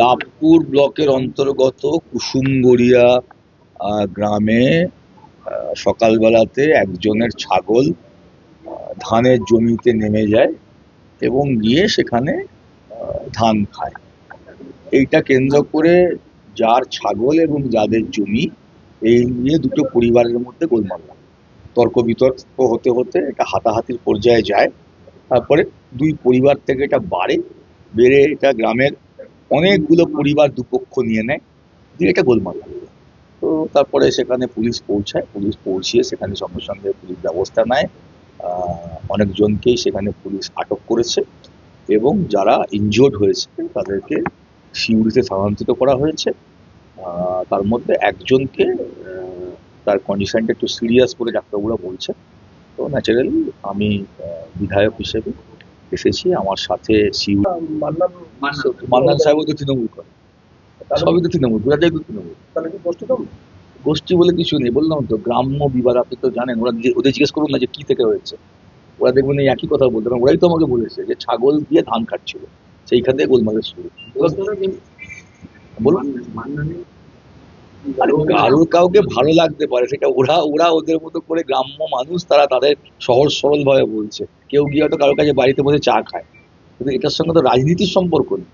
লাভপুর ব্লকের অন্তর্গত কুসুমগড়িয়া গ্রামে সকালবেলাতে একজনের ছাগল ধানের জমিতে নেমে যায় এবং গিয়ে সেখানে ধান খায়। এইটা কেন্দ্র করে যার ছাগল এবং যাদের জমি, এই নিয়ে দুটো পরিবারের মধ্যে গোলমাল। তর্ক বিতর্ক হতে হতে এটা হাতাহাতির পর্যায়ে যায়। তারপরে দুই পরিবার থেকে এটা বাড়ে। বেড়ে এটা গ্রামের অনেকগুলো পরিবার দুপক্ষ নিয়ে নেয়, দিয়ে এটা গোলমাল তো তারপরে সেখানে পুলিশ পৌঁছায়, পুলিশ পৌঁছিয়ে সেখানে সঙ্গে সঙ্গে পুলিশ ব্যবস্থা নেয়। অনেকজনকেই সেখানে পুলিশ আটক করেছে এবং যারা ইনজিওর্ড হয়েছে তাদেরকে সিউড়িতে স্থানান্তরিত করা হয়েছে। তার মধ্যে একজনকে তার কন্ডিশনটা একটু সিরিয়াস বলে ডাক্তারবাবুরা বলছে তো ন্যাচারালি আমি বিধায়ক হিসেবে এসেছি আমার সাথে মান্নান মান্নান সাহেবও তো তৃণমূল করে। সবই তো তৃণমূল পুরাটাই তো তৃণমূল। গোষ্ঠী বলে কিছু নেই বললাম তো গ্রাম্য বিবাদ আপনি তো জানেন ওরা ওদের জিজ্ঞেস করুন না যে কি থেকে হয়েছে। ওরা দেখবেন এই একই কথা বলতে ওরাই তো আমাকে বলেছে যে ছাগল দিয়ে ধান কাটছিল সেইখান থেকে গোলমালের শুরু। বলুন। কারোর কাউকে ভালো লাগতে পারে সেটা ওরা ওরা ওদের মতো করে গ্রাম্য মানুষ তারা তাদের সহজ সরল ভাবে বলছে। কেউ গিয়ে হয়তো কারোর কাছে বাড়িতে বসে চা খায়। কিন্তু এটার সঙ্গে তো রাজনীতির সম্পর্ক নেই।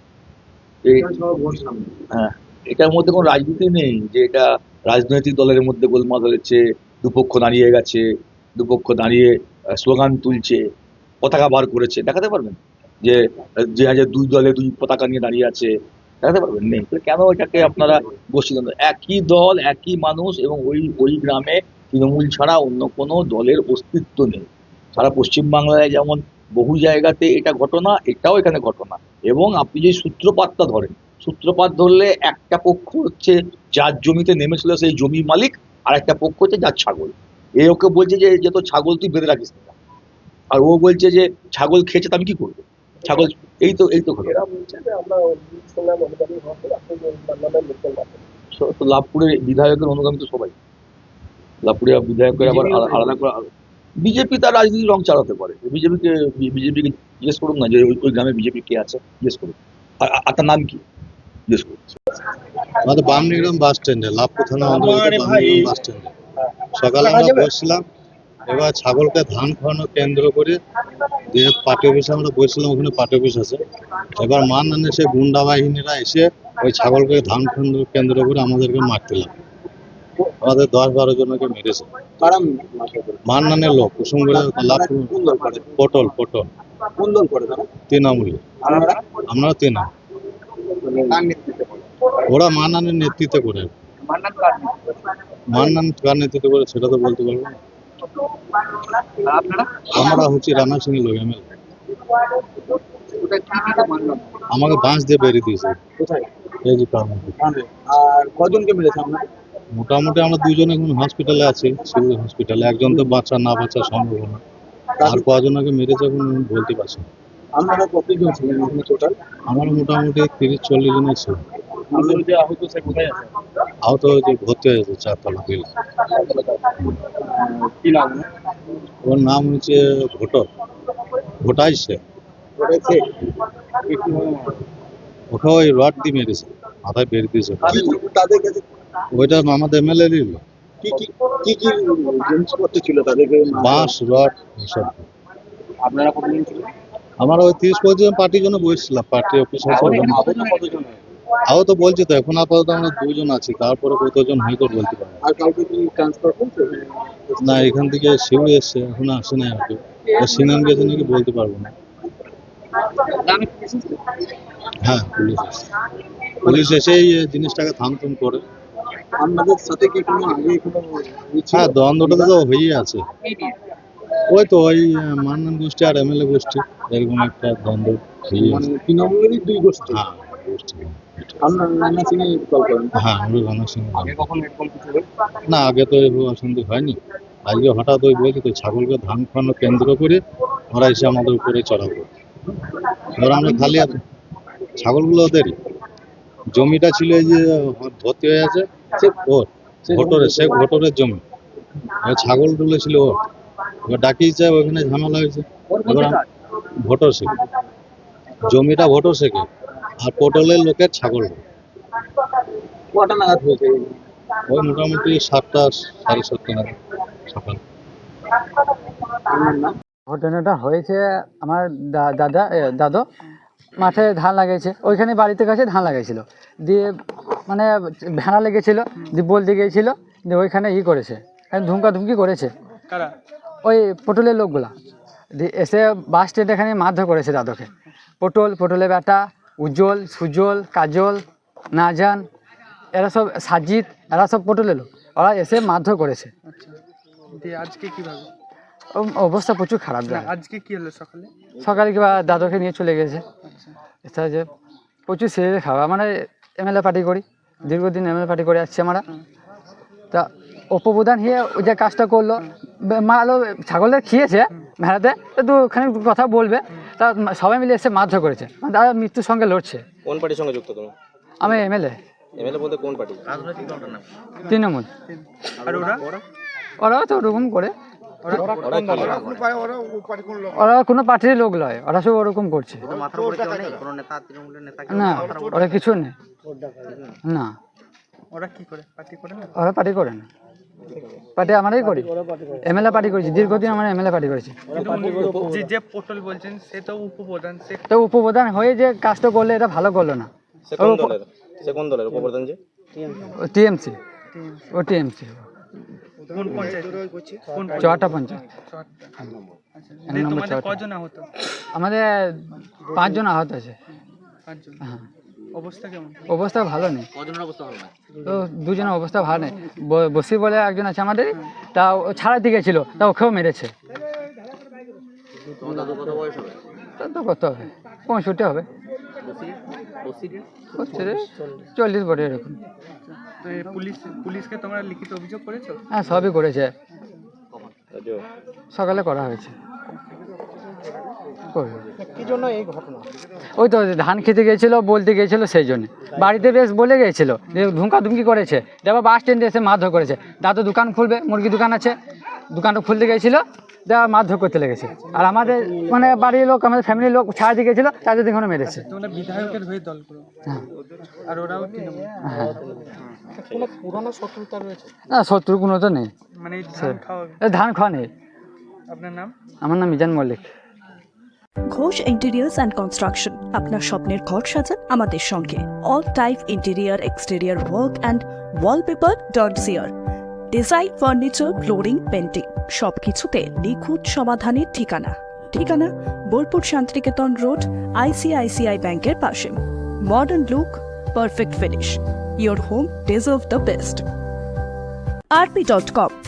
হ্যাঁ এটার মধ্যে কোনো রাজনীতি নেই যে এটা রাজনৈতিক দলের মধ্যে গোলমাল হয়েছে দুপক্ষ দাঁড়িয়ে গেছে দুপক্ষ দাঁড়িয়ে স্লোগান তুলছে পতাকা বার করেছে। দেখাতে পারবেন? যে যে হাজার দুই দলে দুই পতাকা নিয়ে দাঁড়িয়ে আছে দেখাতে পারবেন নেই। কেন এটাকে আপনারা গোষ্ঠীদ্বন্দ্ব একই দল, একই মানুষ এবং ওই ওই গ্রামে তৃণমূল ছাড়া অন্য কোনো দলের অস্তিত্ব নেই। সারা পশ্চিমবাংলায় যেমন বহু জায়গাতে এটা ঘটনা, এটাও এখানে ঘটনা। এবং আপনি যদি সূত্রপাতটা ধরেন, সূত্রপাত ধরলে একটা পক্ষ হচ্ছে যার জমিতে নেমেছিল সেই জমি মালিক, আর একটা পক্ষ হচ্ছে যার ছাগল। এ ওকে বলছে যে যে তো ছাগল তুই বেঁধে রাখিস না। আর ও বলছে যে, ছাগল খেয়েছে তো আমি কি করব? ছাগল এই তো এই তো ঘটনা। লাভপুরের বিধায়কের অনুগামী তো সবাই। লাভপুরে বিধায়কের আবার আলাদা করে বিজেপি তার রাজনীতির রং চালাতে পারে। বিজেপিকে বিজেপিকে জিজ্ঞেস করুন না যে ওই ওই গ্রামে বিজেপি কে আছে জিজ্ঞেস করুন আর তার নাম কি? জিজ্ঞেস করুন আমাদের বামনিগ্রাম বাস স্ট্যান্ডে লাভপুর থানা অন্তর্গত। বামনিগ্রাম বাস স্ট্যান্ডে। সকালে আমরা বসছিলাম। এবার ছাগলকে ধান খাওয়ানো কেন্দ্র করে যে পার্টি অফিসে আমরা বসছিলাম ওখানে পার্টি অফিস আছে। এবার মান আনে সে গুন্ডা বাহিনীরা এসে ওই ছাগলকে ধান কেন্দ্র কেন্দ্র করে আমাদেরকে মারতে লাগল। আমাদের দশ বারো জনকে মেরেছে। কারণ মান নানের লোক করে? পটল পটল। তৃণমূলে। আমরা? করে ওরা মান নানের নেতৃত্বে করে। মান্নান কার নেতৃত্বে মান কার নেতৃত্বে করে সেটা তো বলতে পারব না। আমরা হচ্ছে রানা সিং লোক আমাকে বাঁশ দিয়ে বেরিয়ে দিয়েছে। কোথায়? এই যে আর কজনকে মেরেছে মোটামুটি আমরা দুজন এখন হসপিটালে আছি সিভিল হসপিটালে একজন তো বাচ্চা না বাচ্চা সম্ভাবনা আর কজনকে মেরেছে এখন আমি বলতে পারছি না। কতজন ছিলেন টোটাল আমার মোটামুটি তিরিশ চল্লিশ জন আছে যে আহত ভর্তি হয়েছে চারতলা বিল কি নাম? ওর নাম হচ্ছে ভোটর। ভোটাই সে। ওটা ওই রড দিয়ে মেরেছে মাথায় দিয়েছে। ওইটা আমাদের এমএলএ দিল কি কি কি কি জিনিসপত্র ছিল তাদেরকে? বাঁশ রড এসব আপনারা কতজন ছিলেন? আমরা ওই তিরিশ জন পার্টির জন্য বসছিলাম পার্টি অফিসার আরও তো বলছি তো এখন আপাতত আমরা দুজন আছি তারপরে কতজন হয়তো বলতে পারব। আর কাউকে কি ট্রান্সফার করছে না এখান থেকে শিউ এসছে এখন আসে না আর কেউ। সিনাম গেছে নাকি বলতে পারব না। হ্যাঁ পুলিশ এসছে। পুলিশ এসেই এই জিনিসটাকে থামথুম করে। আপনাদের সাথে কি কোনো আগে কোনো ই ছিল? হ্যাঁ দ্বন্দ্বটা তো হয়েই আছে। ওই তো ওই মান্নান গোষ্ঠী আর এমএলএ গোষ্ঠী এরকম একটা দ্বন্দ্ব হয়েই মানে আছে তৃণমূলেরই দুই গোষ্ঠী। হ্যাঁ। আপনার রান্না সিং কল করেন। হ্যাঁ আমরা রানা সিং আগে কখন এরকম কিছু না আগে তো এরকম অশান্তি হয়নি। আজকে হঠাৎ ওই বলছি তো ছাগলকে ধান খাওয়ানো কেন্দ্র করে ওরা এসে আমাদের উপরে চড়াবো এবার আমরা খালি ছাগলগুলো ওদেরই। জমিটা ছিল এই যে ভর্তি হয়ে আছে সে ওর ভোটরের সে ভোটরের জমি। ছাগলগুলো ছিল ওর। এবার ডাকিয়েছে ওইখানে ঝামেলা হয়েছে। এবার ভোটর ছিল জমিটা ভোটর শেখে আর পটলের লোকের ছাগল কটা নাগাদ হয়েছে? ওই মোটামুটি সাতটা সাড়ে সাতটা নাগাদ সকাল। ঘটনাটা হয়েছে আমার দাদা দাদু মাঠে ধান লাগিয়েছে ওইখানে বাড়িতে কাছে ধান লাগিয়েছিল দিয়ে মানে ভেড়া লেগেছিল দিয়ে বলতে গিয়েছিল দিয়ে ওইখানে ই করেছে ধুমকা ধুমকি করেছে। ওই পটলের লোকগুলা। দিয়ে এসে বাস স্ট্যান্ড এখানে মারধর করেছে দাদুকে। পটল পটলের বেটা উজ্জ্বল সুজল কাজল নাজান এরা সব সাজিদ এরা সব পটলের লোক। ওরা এসে মারধর করেছে। আচ্ছা। দিয়ে আজকে কীভাবে? ও- অবস্থা প্রচুর খারাপ না যায় আজকে কি হলো সকালে? সকালে কিংবা দাদুকে নিয়ে চলে গেছে। আচ্ছা। যে প্রচুর সিরিয়াস খাওয়া। মানে এমএলএ পার্টি করি। দীর্ঘদিন এমএলএ পার্টি করে আসছি আমরা। তা উপপ্রধান হয়ে ওই যে কাজটা করল। মালো ছাগলের খেয়েছে ভেড়াতে একটু ওখানে কথা বলবে। তা সবাই মিলে এসে মারধর করেছে। মানে তারা মৃত্যুর সঙ্গে লড়ছে। কোন পার্টির সঙ্গে যুক্ত তুমি? আমি এমএলএ এমএলএ বলতে কোন পার্টি? তৃণমূল। আর ওরা? ওরাও তো ওরকম করে। ওরা কোনো পার্টির লোক নয় ওরা সব ওরকম করছে। না ওরা কিছু নেই? না। ওরা কি করে? পার্টি করে না? ওরা পার্টি করে না। পার্টি আমরাই করি। এমএলএ পার্টি করেছি দীর্ঘদিন আমরা এমএলএ পার্টি করেছি। যে যে পটল বলছেন সে তো উপপ্রধান সে তো উপপ্রধান হয়ে যে কাজটা করলে এটা ভালো করল না। সে কোন দলের? সে উপপ্রধান যে? টিএমসি। ও টিএমসি। কোন পঞ্চায়েত? কোন চুয়াটা পঞ্চায়েত। আচ্ছা আমাদের পাঁচজন আহত আছে। পাঁচজন। হ্যাঁ। অবস্থা কেমন? অবস্থা ভালো নেই। তো দুজনের অবস্থা ভালো নেই। ব- বসির বলে একজন আছে আমাদের তা ও ছাড়াতে গেছিল তা ওকেও মেরেছে। তা তো কত হবে? পঁয়ষট্টি হবে। চল্লিশ বটে এরকম। পুলিশ পুলিশকে তোমরা লিখিত অভিযোগ করেছ? হ্যাঁ সবই করেছে। সকালে করা হয়েছে। করবে। ওই তো ধান খেতে গিয়েছিল বলতে গিয়েছিল সেই জন্য বাড়িতে বেশ বলে গিয়েছিল যে ধুমকা ধুমকি করেছে। দেবা বাস স্ট্যান্ডে এসে মারধর করেছে। দাদু দোকান খুলবে মুরগি দোকান আছে। দোকানটা খুলতে গিয়েছিল দেওয়া মারধর করতে লেগেছে। আর আমাদের মানে বাড়ির লোক আমাদের ফ্যামিলির লোক ছাড়া দিয়ে গেছিল তাদের দেখে মেরেছে। বিধায়কের হয়ে দল করো। হ্যাঁ। আর ওরাও তৃণমূল। হ্যাঁ। না শত্রু কোনো তো নেই। মানে ধান খাওয়া ধান খাওয়া নেই। আপনার নাম? আমার নাম Mizan Mallick. Ghosh interiors and construction আপনার স্বপ্নের ঘর সাজান আমাদের সঙ্গে। All type interior exterior work and wallpaper dot chair design furniture flooring painting সবকিছুতে নিখুঁত সমাধানের ঠিকানা। ঠিকানা বোলপুর শান্তিনিকেতন রোড আইসিআইসিআই ব্যাংকের পাশে। Modern look perfect finish your home deserve the best RP dot com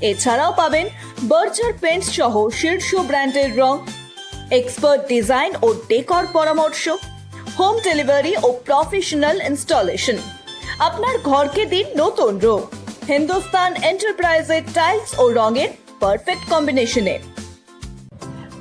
এছাড়াও পাবেন বার্জার পেন্টস সহ শীর্ষ ব্র্যান্ডের রং এক্সপার্ট ডিজাইন ও ডেকর পরামর্শ হোম ডেলিভারি ও প্রফেশনাল ইনস্টলেশন আপনার ঘরকে দিন নতুন রূপ হিন্দুস্তান এন্টারপ্রাইজের টাইলস ও রঙের পারফেক্ট কম্বিনেশনে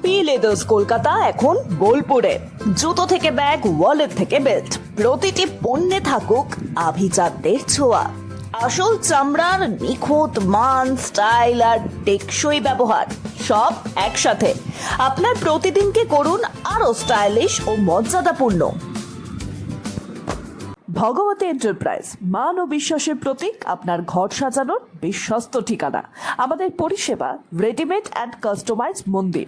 পি লেদার্স কলকাতা এখন বোলপুরে। জুতো থেকে ব্যাগ ওয়ালেট থেকে বেল্ট প্রতিটি পণ্যে থাকুক আভিজাতদের ছোঁয়া। আসল চামড়ার নিখুঁত মান, স্টাইল আর টেকসই ব্যবহার, সব একসাথে। আপনার প্রতিদিনকে করুন আরও স্টাইলিশ ও মর্যাদাপূর্ণ। ভগবতী এন্টারপ্রাইজ, মান ও বিশ্বাসের প্রতীক, আপনার ঘর সাজানোর বিশ্বস্ত ঠিকানা। আমাদের পরিষেবা রেডিমেড অ্যান্ড কাস্টমাইজ মন্দির।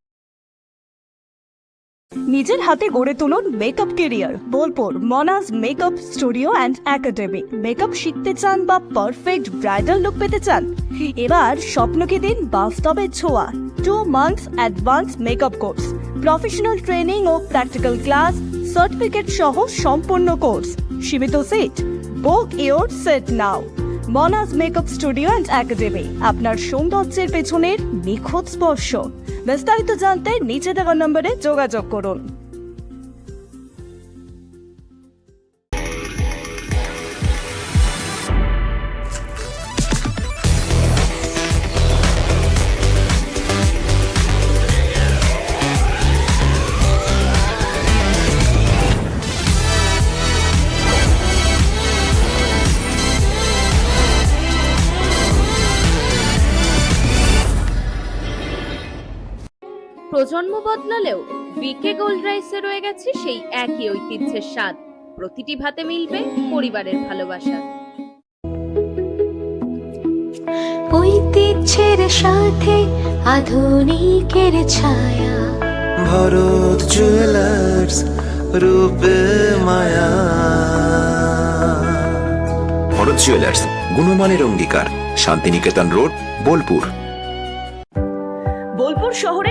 নিজের হাতে গড়ে তুলুন makeup career Bolpur Manaj makeup studio and academy makeup শিখতে চান বা পারফেক্ট ব্রাইডাল লুক পেতে চান? এবার স্বপ্নকে দিন বাস্তবের ছোঁয়া। Two months advance makeup course professional training ও প্র্যাকটিক্যাল ক্লাস সার্টিফিকেট সহ সম্পূর্ণ কোর্স সীমিত seat book your seat now Manaj makeup studio and academy, আপনার সৌন্দর্যের পেছনের নিখুঁত স্পর্শ। বিস্তারিত জানতে নিচে দেওয়া নম্বরে যোগাযোগ করুন। প্রজন্ম বদলালেও বিকে গোল্ড রাইসে রয়ে গেছে সেই একই ঐতিহ্যের স্বাদ। প্রতিটি ভাতে মিলবে পরিবারের ভালোবাসা। ঐতিহ্যের সাথে আধুনিকের ছায়া। ভরত জুয়েলার্স রূপে মায়া। ভরত জুয়েলার্স গুণমানের অঙ্গীকার। শান্তিনিকেতন রোড বোলপুর। বোলপুর শহরের